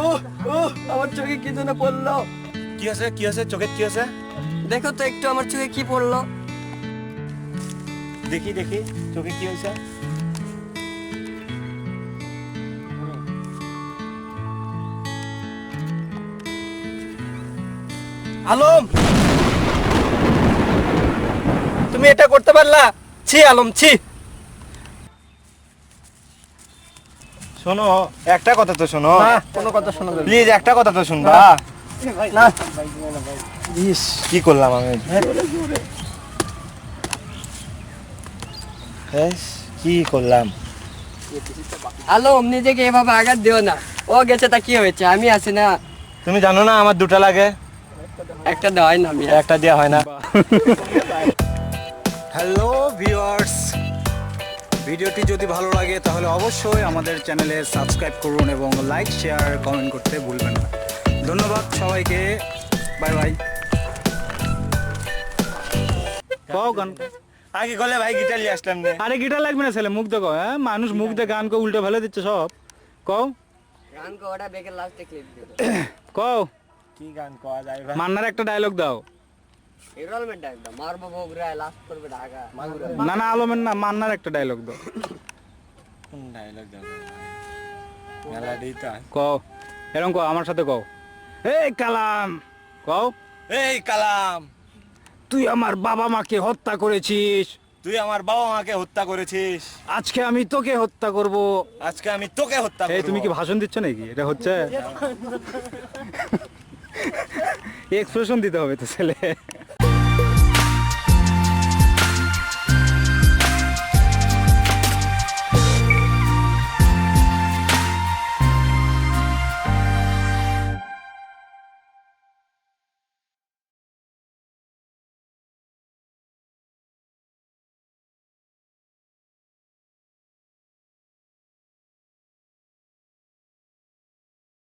ও ও আমার চোখে কি যেন পড়ল। কি আছে কি আছে চোখে কি আছে? দেখো তো একটু আমার চোখে কি পড়ল। দেখি দেখি চোখে কি হয়েছে? আলম! তুমি এটা করতে পারলা? ছি আলম ছি। শোনো একটা কথা তো শোনো। কোনো কথা শোনা প্লিজ একটা কথা তো শুনবা। না ইস। কি করলাম আমি? কি করলাম? আলম নিজেকে এভাবে আঘাত দিও না। ও গেছে তা কি হয়েছে? আমি আছি না। তুমি জানো না আমার দুটা লাগে? একটা দেওয়াই না একটা দেওয়া হয় না। হ্যালো ভিডিওটি যদি ভালো লাগে তাহলে অবশ্যই আমাদের চ্যানেলে সাবস্ক্রাইব করুন এবং লাইক শেয়ার কমেন্ট করতে ভুলবেন না। ধন্যবাদ সবাইকে। Bye bye. কও গান। আগে গলে ভাই গিটার নিয়ে আসলাম নে আরে গিটার লাগবে না ছেলে মুখ দেখো হ্যাঁ? মানুষ মুখ দিয়ে গান কো উল্টে ফেলে দিচ্ছে সব। কও। গান কো ওটা বেকের লাস্টে ক্লিপ দিও কও। কি গান কোয়া যায় ভাই? মান্নার একটা ডায়লগ দাও। না না আলমের না মান্নার একটা ডায়লগ দাও। ডায়লগ দাও? কও। এরকম কও আমার সাথে কও। এই কালাম! কও। এই কালাম! তুই আমার বাবা মাকে হত্যা করেছিস। তুই আমার বাবা মাকে হত্যা করেছিস। আজকে আমি তোকে হত্যা করব। আজকে আমি তোকে হত্যা এই করব। তুমি কি ভাষণ দিচ্ছ নাকি? এটা হচ্ছে? এক্সপ্রেশন দিতে হবে তো ছেলে।